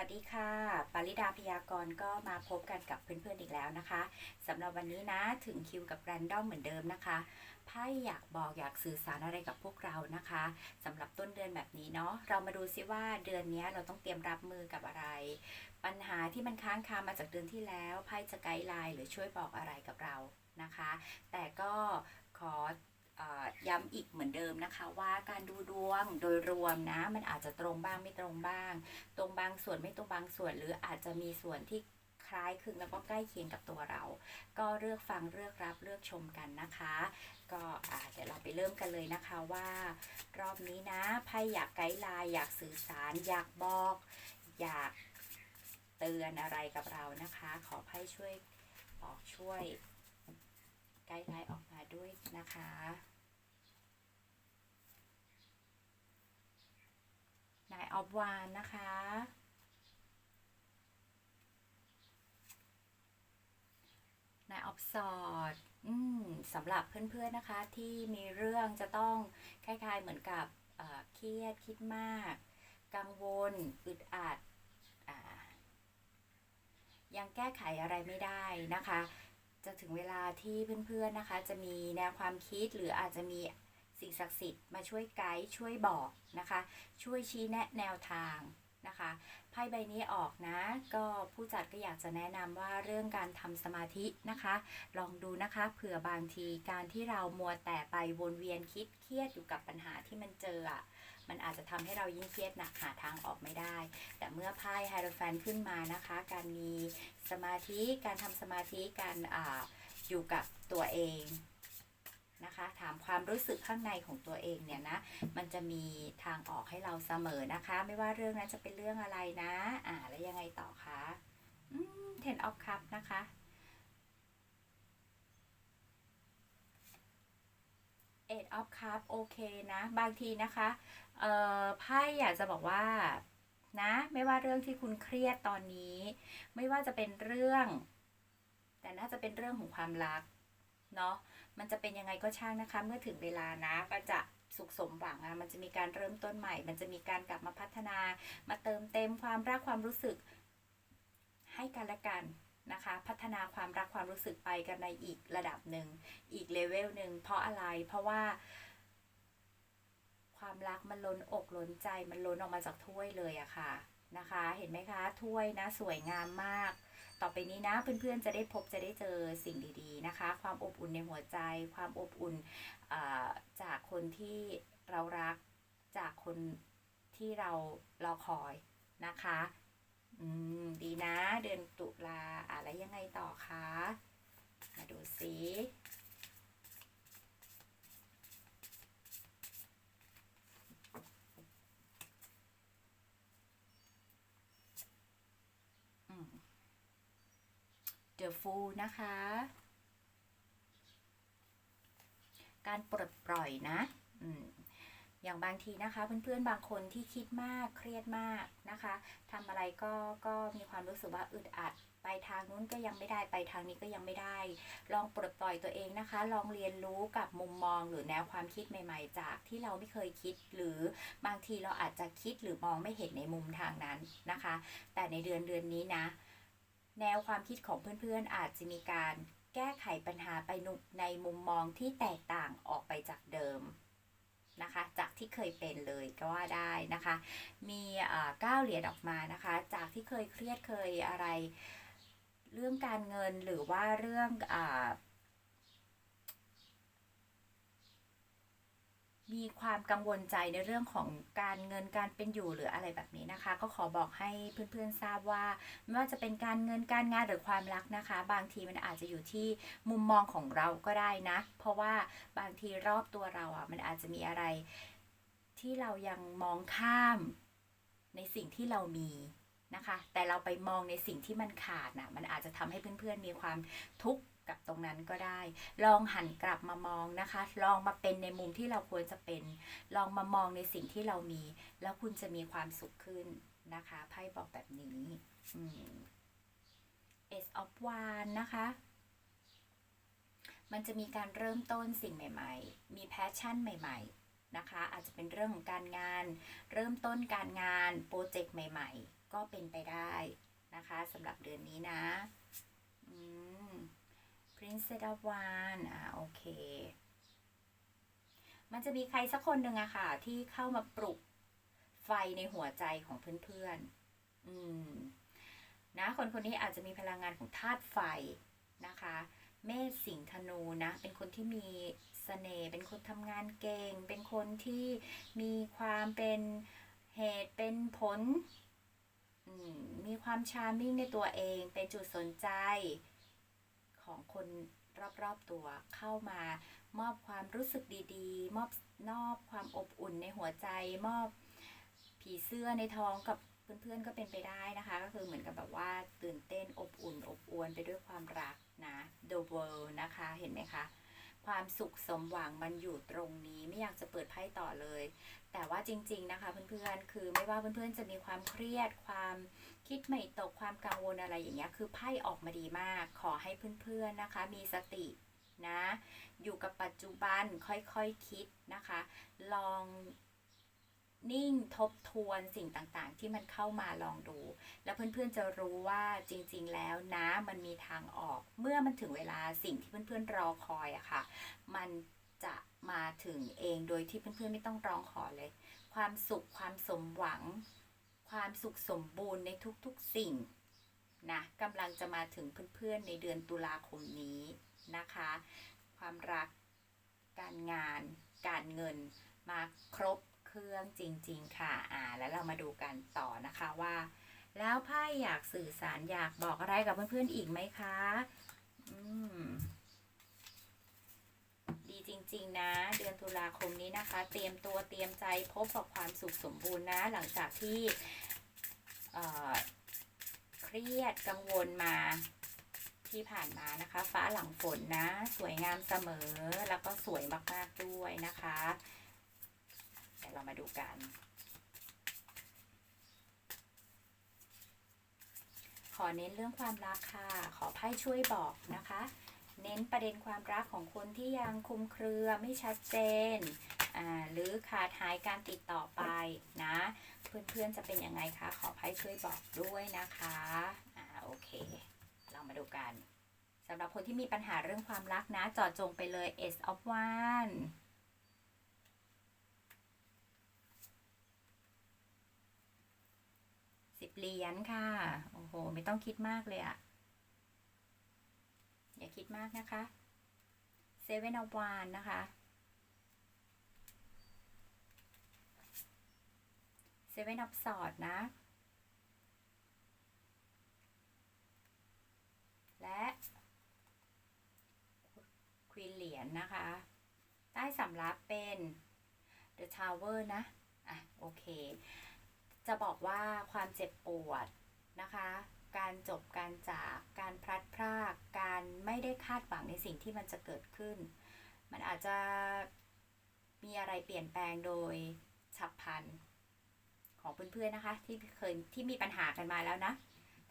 วัสดีค่ะปริดาพยากรณ์ก็มาพบกันกับเพื่อนๆอีกแล้วนะคะสำหรับวันนี้นะถึงคิวกับแรนดอมเหมือนเดิมนะคะไพ่อยากบอกอยากสื่อสารอะไรกับพวกเรานะคะสำหรับต้นเดือนแบบนี้เนาะเรามาดูซิว่าเดือนนี้เราต้องเตรียมรับมือกับอะไร ปัญหาที่มันค้างคามาจากเดือนที่แล้วไพ่จะไกด์ไลน์หรือช่วยบอกอะไรกับเรานะคะ แต่ก็ขอ ย้ำอีกเหมือนเดิมนะคะว่าการดูดวงโดยรวมนะ มันอาจจะตรงบ้างไม่ตรงบ้าง ตรงบางส่วนไม่ตรงบางส่วน หรืออาจจะมีส่วนที่คล้ายคลึงแล้วก็ใกล้เคียงกับตัวเรา ก็เลือกฟังเลือกรับเลือกชมกันนะคะ ก็เดี๋ยวเราไปเริ่มกันเลยนะคะว่า รอบนี้นะไพ่อยากไกด์ไลน์อยากสื่อสาร อยากบอก อยากเตือนอะไรกับเรานะคะ ขอไพ่ช่วยบอกช่วยไกด์ไลน์ออกมาด้วยนะคะ นาย ออฟวานนะคะ นายออฟสอดสำหรับเพื่อนๆนะคะที่มีเรื่องจะต้องคล้ายๆเหมือนกับเครียดคิดมาก กังวลอึดอัดอยังแก้ไขอะไรไม่ได้นะคะ จะถึงเวลาที่เพื่อนๆนะคะ จะมีแนวความคิดหรืออาจจะมี สิ่งศักดิ์สิทธิ์มาช่วยไกด์ช่วยบอกนะคะ ช่วยชี้แนะแนวทางนะคะไพ่ใบนี้ออกนะ ก็ผู้จัดก็อยากจะแนะนำว่าเรื่องการทำสมาธินะคะ ลองดูนะคะเผื่อบางทีการที่เรามัวแต่ไปวนเวียนคิดเครียดอยู่กับปัญหาที่มันเจออะมันอาจจะทำให้เรายิ่งเครียดหนักหาทางออกไม่ได้ แต่เมื่อไพ่ไฮโดรแฟนขึ้นมานะคะ การมีสมาธิการทำสมาธิการออยู่กับตัวเอง นะคะ ถามความรู้สึกข้างในของตัวเองเนี่ยนะ มันจะมีทางออกให้เราเสมอนะคะ ไม่ว่าเรื่องนั้นจะเป็นเรื่องอะไรนะ อ่า แล้วยังไงต่อคะอืม ten of cup นะคะ eight of cup โอเคนะ บางทีนะคะ เอ่อ ไพ่อยากจะบอกว่านะไม่ว่าเรื่องที่คุณเครียดตอนนี้ ไม่ว่าจะเป็นเรื่อง แต่น่าจะเป็นเรื่องของความรักเนาะ มันจะเป็นยังไงก็ช่างนะคะ เมื่อถึงเวลานะก็จะสุขสมหวังอะมันจะมีการเริ่มต้นใหม่ มันจะมีการกลับมาพัฒนา มาเติมเต็มความรักความรู้สึก ให้กันและกันนะคะ พัฒนาความรักความรู้สึกไปกันในอีกระดับหนึ่ง อีกเลเวลหนึ่ง เพราะอะไร เพราะว่า ความรักมันล้นอกล้นใจ มันล้นออกมาจากถ้วยเลยอะค่ะนะคะ เห็นไหมคะ ถ้วยนะ สวยงามมาก ต่อไปนี้นะเพื่อนๆจะได้พบจะได้เจอสิ่งดีๆนะคะ ความอบอุ่นในหัวใจ ความอบอุ่นอ่าจากคนที่เรารักจากคนที่เรารอคอยนะคะอืมดีนะเดือนตุลาอะไรยังไงต่อคะ มาดูสิ The Fool นะคะ การปลดปล่อยนะอืมอย่างบางทีนะคะ เพื่อนๆบางคนที่คิดมากเครียดมากนะคะทำอะไรก็ก็มีความรู้สึกว่าอึดอัดไปทางนู้นก็ยังไม่ได้ไปทางนี้ก็ยังไม่ได้ ลองปลดปล่อยตัวเองนะคะ ลองเรียนรู้กับมุมมองหรือแนวความคิดใหม่ๆ จากที่เราไม่เคยคิด หรือบางทีเราอาจจะคิดหรือมองไม่เห็นในมุมทางนั้นนะคะ แต่ในเดือนเดือนนี้นะ แนวความคิดของเพื่อนๆ อาจจะมีการแก้ไขปัญหาไปนุในมุมมองที่แตกต่างออกไปจากเดิมนะคะ จากที่เคยเป็นเลยก็ว่าได้นะคะ มีอ่าเก้าเหรียญออกมานะคะ จากที่เคยเครียดเคยอะไร เรื่องการเงินหรือว่าเรื่องอา มีความกังวลใจในเรื่องของการเงินการเป็นอยู่หรืออะไรแบบนี้นะคะ ก็ขอบอกให้เพื่อนๆทราบว่า ไม่ว่าจะเป็นการเงินการงานหรือความรักนะคะ บางทีมันอาจจะอยู่ที่มุมมองของเราก็ได้นะ เพราะว่าบางทีรอบตัวเราอะมันอาจจะมีอะไร ที่เรายังมองข้ามในสิ่งที่เรามีนะคะ แต่เราไปมองในสิ่งที่มันขาดนะมันอาจจะทำให้เพื่อนๆมีความทุกข์ กับตรงนั้นก็ได้ ลองหันกลับมามองนะคะ ลองมาเป็นในมุมที่เราควรจะเป็น ลองมามองในสิ่งที่เรามี แล้วคุณจะมีความสุขขึ้นนะคะไพ่บอกแบบนี้อืม Ace of Wands นะคะมันจะมีการเริ่มต้นสิ่งใหม่ ๆ มีแพชชั่นใหม่ ๆ นะคะ อาจจะเป็นเรื่องของการงาน เริ่มต้นการงาน โปรเจกต์ใหม่ ๆ ก็ก็เป็นไปได้นะคะสำหรับเดือนนี้นะ อืม Princess of Wands อ่าโอเค มันจะมีใครสักคนหนึ่งอะค่ะ ที่เข้ามาปลุกไฟในหัวใจของเพื่อนๆ อืม นะ คนคนนี้อาจจะมีพลังงานของธาตุไฟนะคะ เมษสิงธนูนะ เป็นคนที่มีเสน่ห์ เป็นคนทำงานเก่ง เป็นคนที่มีความเป็นเหตุเป็นผลอืมมีความชาร์มมิ่งในตัวเอง เป็นจุดสนใจ ของคนรอบๆตัวเข้ามามอบความรู้สึกดีๆ มอบนอบความอบอุ่นในหัวใจ มอบผีเสื้อในท้องกับเพื่อนๆก็เป็นไปได้นะคะ ก็คือเหมือนกับแบบว่าตื่นเต้นอบอุ่น อบอวลไปด้วยความรักนะ The World นะคะเห็นไหมคะ ความสุขสมหวังมันอยู่ตรงนี้ไม่อยากจะเปิดไพ่ต่อเลย แต่ว่าจริง ๆ นะคะเพื่อนๆ คือไม่ว่าเพื่อนๆ จะมีความเครียด ความคิดไม่ตก ความกังวลอะไรอย่างเงี้ย คือไพ่ออกมาดีมาก ขอให้เพื่อนๆ นะคะ มีสตินะ อยู่กับปัจจุบันค่อยๆคคิดนะคะ ลอง นิ่งทบทวนสิ่งต่างๆ ที่มันเข้ามาลองดู แล้วเพื่อนๆจะรู้ว่าจริงๆแล้วนะมันมีทางออก เมื่อมันถึงเวลาสิ่งที่เพื่อนๆรอคอยอะค่ะ มันจะมาถึงเองโดยที่เพื่อนๆไม่ต้องร้องขอเลย ความสุขความสมหวัง ความสุขสมบูรณ์ในทุกๆสิ่งนะกำลังจะมาถึงเพื่อนๆในเดือนตุลาคมนี้นะคะ ความรักการงาน การเงินมาครบ เครื่องจริง ๆ ค่ะ อ่า แล้วเรามาดูกันต่อนะคะว่า แล้วไพ่อยากสื่อสารอยากบอกอะไรกับเพื่อนๆอีกไหมคะ อืม ดีจริง ๆ นะ เดือนตุลาคมนี้นะคะ เตรียมตัวเตรียมใจพบกับความสุขสมบูรณ์นะ หลังจากที่เอ่อเครียดกังวลมาที่ผ่านมานะคะ ฟ้าหลังฝนนะ สวยงามเสมอแล้วก็สวยมาก ๆ ด้วยนะคะ เดี๋ยวเรามาดูกัน ขอเน้นเรื่องความรักค่ะ ขอไพ่ช่วยบอกนะคะ เน้นประเด็นความรักของคนที่ยังคุมเครือไม่ชัดเจน หรือขาดหายการติดต่อไปนะ เพื่อนๆจะเป็นยังไงคะ ขอไพ่ช่วยบอกด้วยนะคะอ่าโอเค เรามาดูกันสำหรับคนที่มีปัญหาเรื่องความรักนะจอดจงไปเลย S of One สิบ เหรียญค่ะ โอ้โห ไม่ต้องคิดมากเลยอะอย่าคิดมากนะคะ Seven of Wands นะคะ Seven of Swords นะ และควีนเหรียญนะคะ ใต้สำรับเป็น The Tower นะ อะ โอเค จะบอกว่าความเจ็บปวดนะคะ การจบการจาก การพลัดพราก การไม่ได้คาดหวังในสิ่งที่มันจะเกิดขึ้น มันอาจจะมีอะไรเปลี่ยนแปลงโดยฉับพลันของเพื่อนๆนะคะ ที่เคยที่มีปัญหากันมาแล้วนะ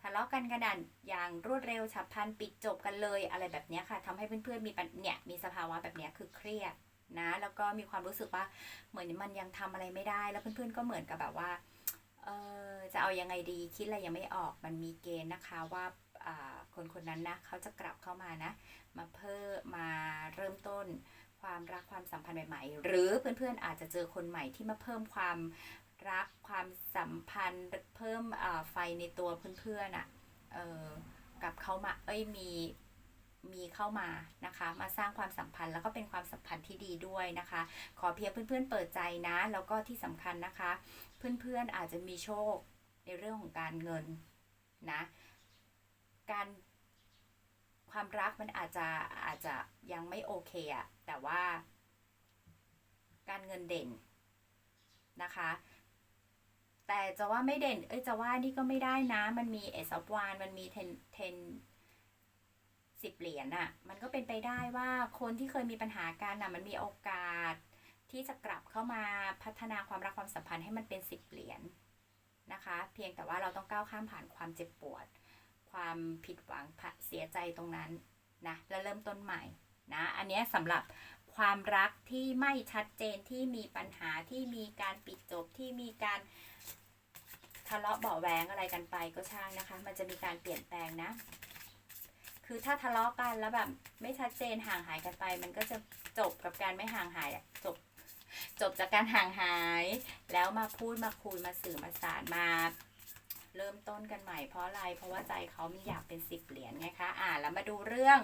ทะเลาะกันกระดันอย่างรวดเร็วฉับพลันปิดจบกันเลยอะไรแบบนี้ค่ะทำให้เพื่อนๆมีเนี่ยมีสภาวะแบบนี้คือเครียดนะ แล้วก็มีความรู้สึกว่าเหมือนมันยังทำอะไรไม่ได้ แล้วเพื่อนๆก็เหมือนกับแบบว่า เออจะเอายังไงดีคิดอะไรยังไม่ออกมันมีเกณฑ์นะคะว่าอ่าคนคนนั้นนะเขาจะกลับเข้ามานะ มาเพิ่มมาเริ่มต้นความรักความสัมพันธ์ใหม่ ๆ หรือเพื่อนๆอาจจะเจอคนใหม่ที่มาเพิ่มความรักความสัมพันธ์เพิ่มอ่าไฟในตัวเพื่อนๆอะ่ะเออกลับเข้ามาเอ้ยมี มีเข้ามานะคะ มาสร้างความสัมพันธ์แล้วก็เป็นความสัมพันธ์ที่ดีด้วยนะคะ ขอเพียงเพื่อนๆเปิดใจนะ แล้วก็ที่สำคัญนะคะ เพื่อนๆอาจจะมีโชคในเรื่องของการเงินนะการความรักมันอาจจะอาจจะยังไม่โอเคอะแต่ว่า การเงินเด่นนะคะ แต่จะว่าไม่เด่น เอ้ยจะว่านี่ก็ไม่ได้นะ มันมีเอสอฟวานมันมีเทนเทน สิบเหรียญอะมันก็เป็นไปได้ว่าคนที่เคยมีปัญหากันอะมันมีโอกาส ที่จะกลับเข้ามาพัฒนาความรักความสัมพันธ์ให้มันเป็นสิบเหรียญนะคะ เพียงแต่ว่าเราต้องก้าวข้ามผ่านความเจ็บปวด ความผิดหวังเสียใจตรงนั้นนะแล้วเริ่มต้นใหม่นะอันนี้สำหรับความรักที่ไม่ชัดเจนที่มีปัญหาที่มีการปิดจบที่มีการทะเลาะเบาะแวงอะไรกันไปก็ช่างนะคะ มันจะมีการเปลี่ยนแปลงนะ คือถ้าทะเลาะกันแล้วแบบไม่ชัดเจนห่างหายกันไป มันก็จะจบกับการไม่ห่างหายอะจบจบจากการห่างหาย แล้วมาพูดมาคุยมาสื่อมาสารมา เริ่มต้นกันใหม่เพราะอะไร เพราะว่าใจเขามีอยากเป็นสิบเหรียญไงคะอ่าแล้วมาดูเรื่อง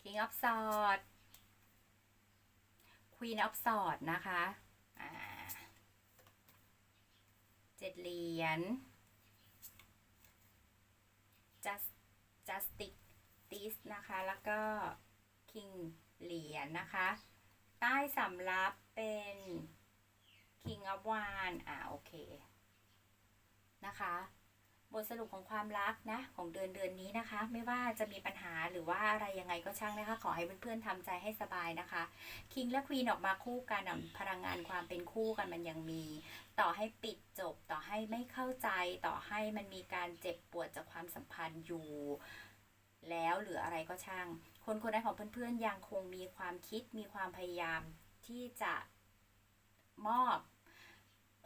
King of Swords Queen of Swords นะคะอ่าเจ็ดเหรียญ just justice this นะคะ แล้วก็ king เหรียญนะคะ ใต้สำรับเป็น king of wand อ่าโอเค นะคะ บทสรุปของความรักนะ ของเดือนเดือนนี้นะคะ ไม่ว่าจะมีปัญหาหรือว่าอะไรยังไงก็ช่างนะคะ ขอให้เพื่อนๆทำใจให้สบายนะคะ คิงและควีนออกมาคู่กันพลังงานความเป็นคู่กันมันยังมี ต่อให้ปิดจบ ต่อให้ไม่เข้าใจ ต่อให้มันมีการเจ็บปวดจากความสัมพันธ์อยู่ แล้วหรืออะไรก็ช่าง คนคนนั้นของเพื่อนๆยังคงมีความคิดมีความพยายามที่จะมอบ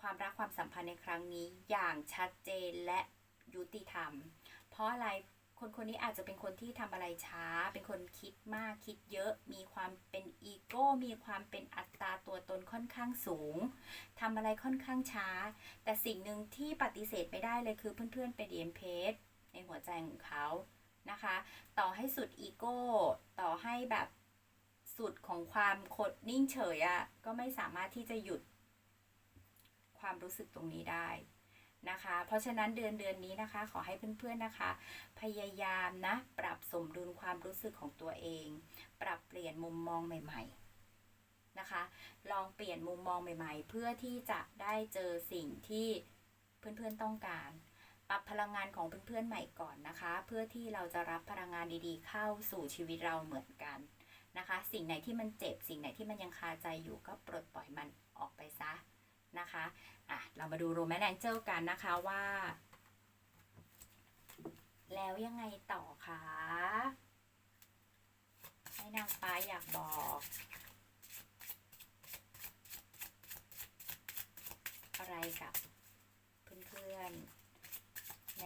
ความรักความสัมพันธ์ในครั้งนี้อย่างชัดเจนและยุติธรรม เพราะอะไร คนคนนี้อาจจะเป็นคนที่ทำอะไรช้า เป็นคนคิดมากคิดเยอะ มีความเป็นอีโก้ มีความเป็นอัตราตัวตนค่อนข้างสูงทำอะไรค่อนข้างช้า แต่สิ่งหนึ่งที่ปฏิเสธไม่ได้เลยคือเพื่อนๆเป็น e m p a t ในหัวใจของเขานะคะ ต่อให้สุดอีโก้ ต่อให้แบบสุดของความคดนิ่งเฉยอะก็ไม่สามารถที่จะหยุดความรู้สึกตรงนี้ได้ นะคะ เพราะฉะนั้นเดือนเดือนนี้นะคะ ขอให้เพื่อนๆนะคะ พยายามนะ ปรับสมดุลความรู้สึกของตัวเอง ปรับเปลี่ยนมุมมองใหม่ ๆนะคะ ลองเปลี่ยนมุมมองใหม่ ๆ เพื่อที่จะได้เจอสิ่งที่เพื่อนๆต้องการ ปรับพลังงานของเพื่อนๆใหม่ก่อนนะคะ เพื่อที่เราจะรับพลังงานดีๆ เข้าสู่ชีวิตเราเหมือนกันนะคะ สิ่งไหนที่มันเจ็บ สิ่งไหนที่มันยังคาใจอยู่ก็ปลดปล่อยมันออกไปซะ นะคะอะเรามาดูโรแมนแองเจิลกันนะคะว่า แล้วยังไงต่อคะให้นางฟ้าอยากบอกอะไรกับเพื่อนๆใน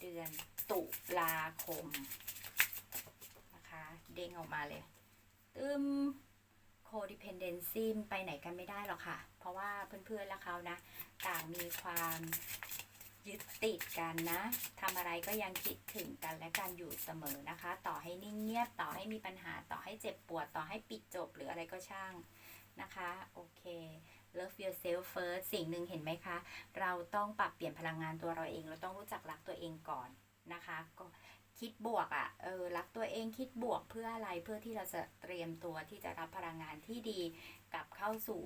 เดือนตุลาคมนะคะเด้งออกมาเลย ตึม codependency ไปไหนกันไม่ได้หรอกค่ะ เพราะว่าเพื่อนๆและเขานะ ต่างมีความยึดติดกันนะทำอะไรก็ยังคิดถึงกันและกันอยู่เสมอนะคะ ต่อให้นิ่งเงียบต่อให้มีปัญหาต่อให้เจ็บปวดต่อให้ปิดจบหรืออะไรก็ช่างนะคะ โอเค love yourself first สิ่งหนึ่งเห็นไหมคะ เราต้องปรับเปลี่ยนพลังงานตัวเราเอง เราต้องรู้จักรักตัวเองก่อนนะคะ ก็คิดบวกอะ่ะ เออ รักตัวเองคิดบวกเพื่ออะไร เพื่อที่เราจะเตรียมตัวที่จะรับพลังงานที่ดีกลับเข้าสู่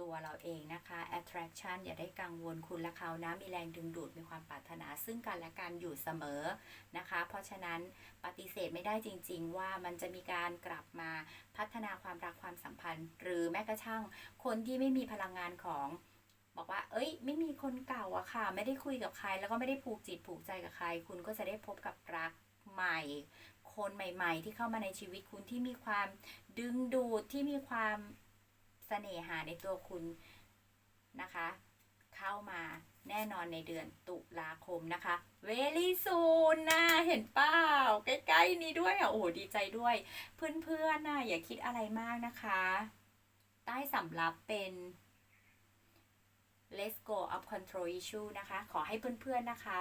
ตัวเราเองนะคะ attraction อย่าได้กังวลคุณและเขานะ มีแรงดึงดูด มีความปรารถนาซึ่งกันและกันอยู่เสมอนะคะ เพราะฉะนั้นปฏิเสธไม่ได้จริง ๆ ว่ามันจะมีการกลับมาพัฒนาความรักความสัมพันธ์ หรือแม้กระทั่งคนที่ไม่มีพลังงานของบอกว่า เอ้ย ไม่มีคนเก่าอะค่ะ ไม่ได้คุยกับใคร แล้วก็ไม่ได้ผูกจิตผูกใจกับใคร คุณก็จะได้พบกับรักใหม่ คนใหม่ ๆ ที่เข้ามาในชีวิตคุณที่มีความดึงดูด ที่มีความ เสน่หาในตัวคุณนะคะ เข้ามาแน่นอนในเดือนตุลาคมนะคะเวลี่ซูนนะเห็นเปล่าใกล้ๆนี้ด้วยอะโอ้โหดีใจด้วย เพื่อนๆนะอย่าคิดอะไรมากนะคะ ใต้สำรับเป็น let's go of control issue นะคะ ขอให้เพื่อนๆนะคะ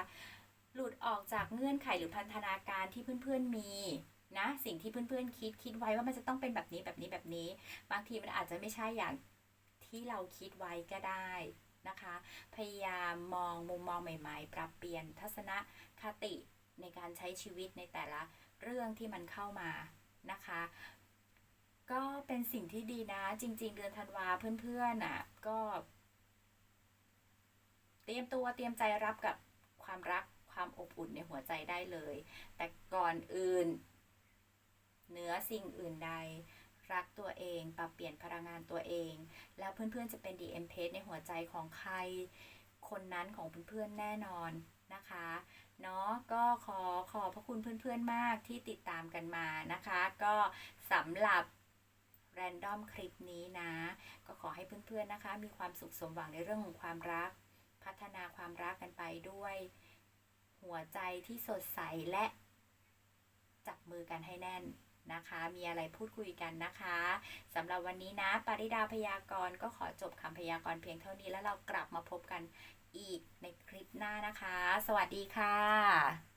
หลุดออกจากเงื่อนไขหรือพันธนาการที่เพื่อนๆมี นะ สิ่งที่เพื่อนๆคิดคิดไว้ว่ามันจะต้องเป็นแบบนี้แบบนี้แบบนี้ บางทีมันอาจจะไม่ใช่อย่างที่เราคิดไว้ก็ได้นะคะ พยายามมองมุมมองใหม่ ๆ ปรับเปลี่ยนทัศนคติในการใช้ชีวิตในแต่ละเรื่องที่มันเข้ามานะคะ ก็เป็นสิ่งที่ดีนะ จริง ๆ เดือนธันวาเพื่อนๆน่ะก็ เตรียมตัวเตรียมใจรับกับความรักความอบอุ่นในหัวใจได้เลย แต่ก่อนอื่น เหนือสิ่งอื่นใด รักตัวเองปรับเปลี่ยนพลังงานตัวเอง แล้วเพื่อนๆจะเป็น DM p a g e ในหัวใจของใคร คนนั้นของเพื่อนๆแน่นอนนะคะเนาะก็ขอขอบพระคุณเพื่อนๆมากที่ติดตามกันมานะคะ ก็สำหรับแรนดอมคลิปนี้นะ ก็ขอให้เพื่อนๆนะคะ มีความสุขสมหวังในเรื่องของความรัก พัฒนาความรักกันไปด้วย หัวใจที่สดใสและ จับมือกันให้แน่น นะคะ มีอะไรพูดคุยกันนะคะสำหรับวันนี้นะปริดาพยากรณ์ก็ขอจบคำพยากรณ์เพียงเท่านี้แล้วเรากลับมาพบกันอีกในคลิปหน้านะคะ สวัสดีค่ะ